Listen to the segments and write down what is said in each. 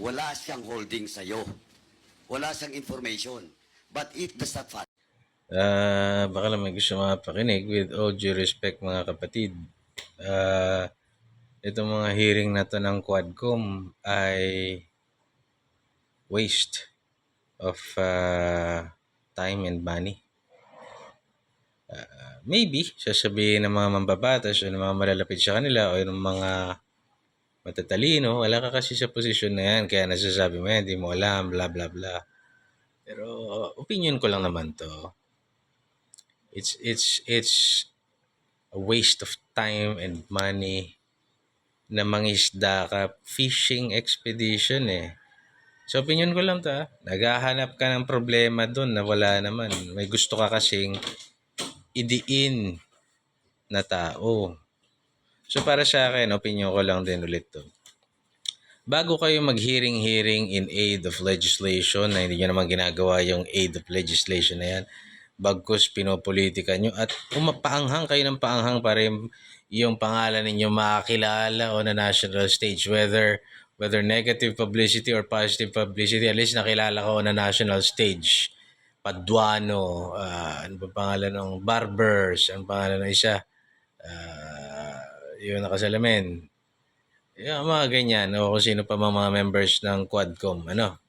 wala siyang holding sa'yo. Wala siyang information. But it does not follow. Ah, baka lang may gusto mga pakinig with all due respect mga kapatid. Ah, itong mga hearing na to ng Quadcom ay waste of ah, time and money. Ah, maybe, sasabihin ng mga mambabatas o ng mga malalapit sa kanila o ng mga matatalino, wala ka kasi sa posisyon na yan, kaya nasasabi mo yan, hindi mo alam, bla bla bla. Pero opinion ko lang naman to it's it's it's a waste of time and money na mangisda ka fishing expedition eh. So opinion ko lang ta, naghahanap ka ng problema doon na wala naman. May gusto ka kasing idiin na tao. So para sa akin, opinion ko lang din ulit to. Bago kayo mag-hearing-hearing in aid of legislation na hindi nyo naman ginagawa yung aid of legislation na yan, bagkus pinopolitika nyo at umapaanghang kayo ng paanghang para yung, yung pangalan ninyo makakilala on a national stage whether whether negative publicity or positive publicity at least nakilala ka on a national stage Paduano ah, ano ba pangalan ng Barbers ang pangalan ng isa Ah, yung nakasalamin yung mga ganyan o kung sino pa mga, members ng Quadcom ano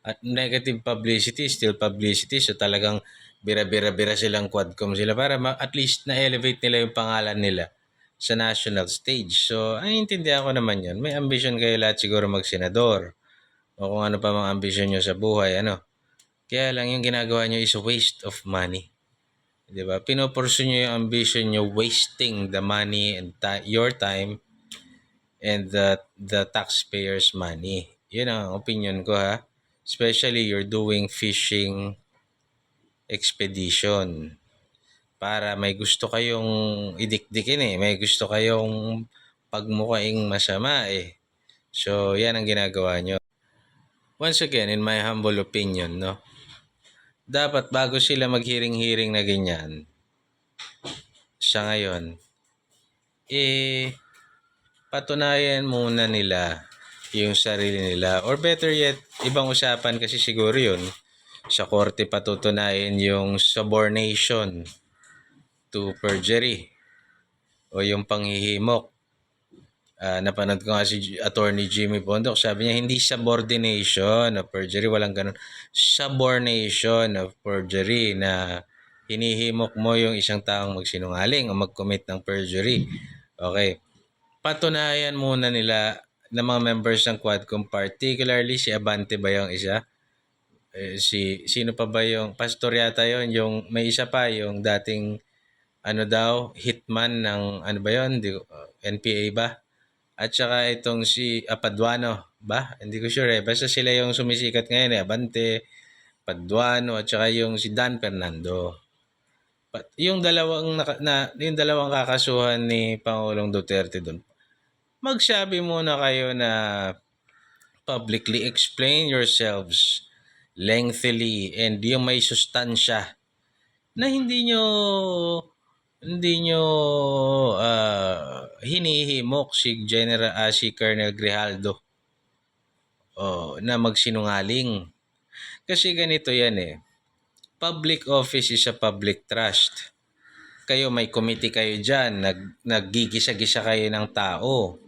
at negative publicity, still publicity. So talagang bira-bira-bira silang quadcom sila para at least na-elevate nila yung pangalan nila sa national stage. So, ay intindihan ko naman yun. May ambition kayo lahat siguro mag-senador. O kung ano pa mga ambition nyo sa buhay, ano. Kaya lang yung ginagawa nyo is a waste of money. Di ba? Pinopursu nyo yung ambition nyo, wasting the money and ti- your time and the, the taxpayers' money. Yun ang opinion ko ha. Especially you're doing fishing expedition para may gusto kayong idikdikin eh. May gusto kayong pagmukaing masama eh. So, yan ang ginagawa nyo. Once again, in my humble opinion, no, dapat bago sila maghiring-hiring na ganyan, sa ngayon, eh, patunayan muna nila yung sarili nila. Or better yet, ibang usapan kasi siguro yun. Sa korte patutunayan yung subornation to perjury o yung panghihimok. Ah, napanood ko nga si attorney Jimmy Bondok, sabi niya hindi subordination of perjury, walang ganun. Subornation of perjury na hinihimok mo yung isang taong magsinungaling o mag-commit ng perjury. Okay. Patunayan muna nila ng mga members ng Quadcom, particularly si Abante ba yung isa? Eh, si sino pa ba yung pastor yata yon yung may isa pa yung dating ano daw hitman ng ano ba yon uh, NPA ba at saka itong si Apaduano ba? Hindi ko sure eh. Basta sila yung sumisikat ngayon eh. Abante Paduano at saka yung si Dan Fernando. But yung dalawang naka, na yung dalawang kakasuhan ni Pangulong Duterte doon magsabi muna kayo na publicly explain yourselves lengthily and yung may sustansya na hindi nyo hindi nyo ah, hinihimok si General ah, si Colonel Grijaldo oh, na magsinungaling. Kasi ganito yan eh. Public office is a public trust. Kayo may committee kayo dyan, nag, naggigisa-gisa kayo ng tao.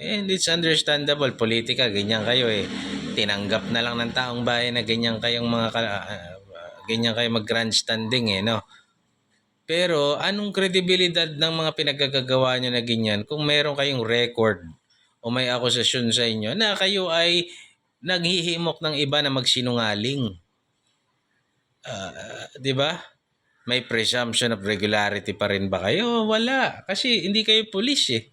And it's understandable, politika, ganyan kayo eh. Tinanggap na lang ng taong bayan na ganyan kayong mga, ah, ganyan kayo mag-grandstanding eh, no? Pero anong kredibilidad ng mga pinagkagagawa nyo na ganyan kung meron kayong record o may akusasyon sa inyo na kayo ay naghihimok ng iba na magsinungaling? Ah, 'di ba? May presumption of regularity pa rin ba kayo? Wala. Kasi hindi kayo pulis eh.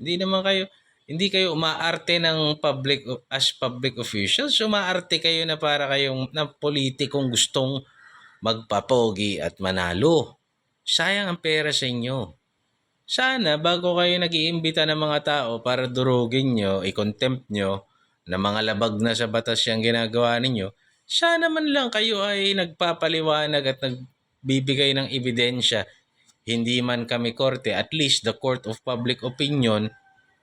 Hindi naman kayo hindi kayo umaarte ng public as public officials, umaarte kayo na para kayong na politikong gustong magpapogi at manalo. Sayang ang pera sa inyo. Sana bago kayo nag-iimbita ng mga tao para durugin nyo, i-contempt nyo, na mga labag na sa batas yung ginagawa ninyo, sana man lang kayo ay nagpapaliwanag at nagbibigay ng ebidensya. Hindi man kami korte, at least the court of public opinion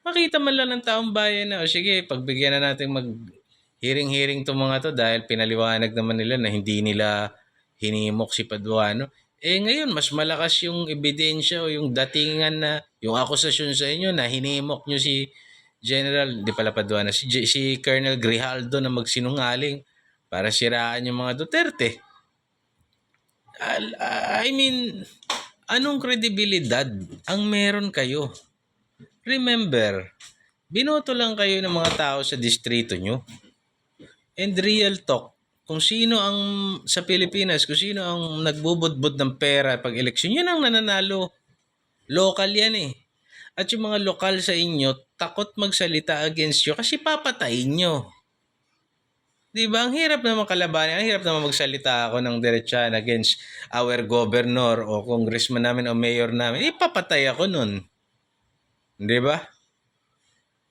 makita man lang ng taong bayan na, o sige, pagbigyan na natin mag hearing-hearing to mga to dahil pinaliwanag naman nila na hindi nila hinimok si Paduano. Eh ngayon, mas malakas yung ebidensya o yung datingan na, yung akusasyon sa inyo na hinimok nyo si General, di pala Paduano, si, si Colonel Grijaldo na magsinungaling para siraan yung mga Duterte. Al- I mean, anong kredibilidad ang meron kayo? Remember, binoto lang kayo ng mga tao sa distrito nyo. And real talk, kung sino ang sa Pilipinas, kung sino ang nagbubudbud ng pera pag eleksyon, yun ang nananalo. Local yan eh. At yung mga lokal sa inyo, takot magsalita against you kasi papatayin nyo. Di ba? Ang hirap naman kalabanin. Ang hirap naman magsalita ako ng diretsyan against our governor o congressman namin o mayor namin. Ipapatay ako nun. Di ba?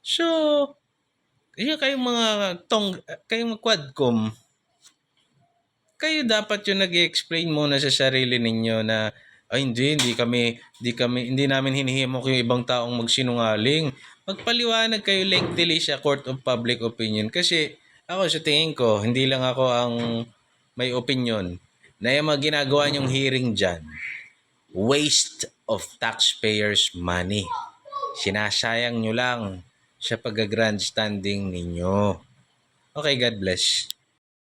So, yun kayong mga tong, kayong quadcom, kayo dapat yung nag explain muna sa sarili ninyo na ay hindi, hindi kami, hindi kami, hindi namin hinihimok yung ibang taong magsinungaling. Magpaliwanag kayo lengthily sa court of public opinion kasi ako sa tingin ko, hindi lang ako ang may opinion na yung mga ginagawa niyong hearing dyan, waste of taxpayers' money. Sinasayang nyo lang sa pag-grandstanding ninyo. Okay, God bless.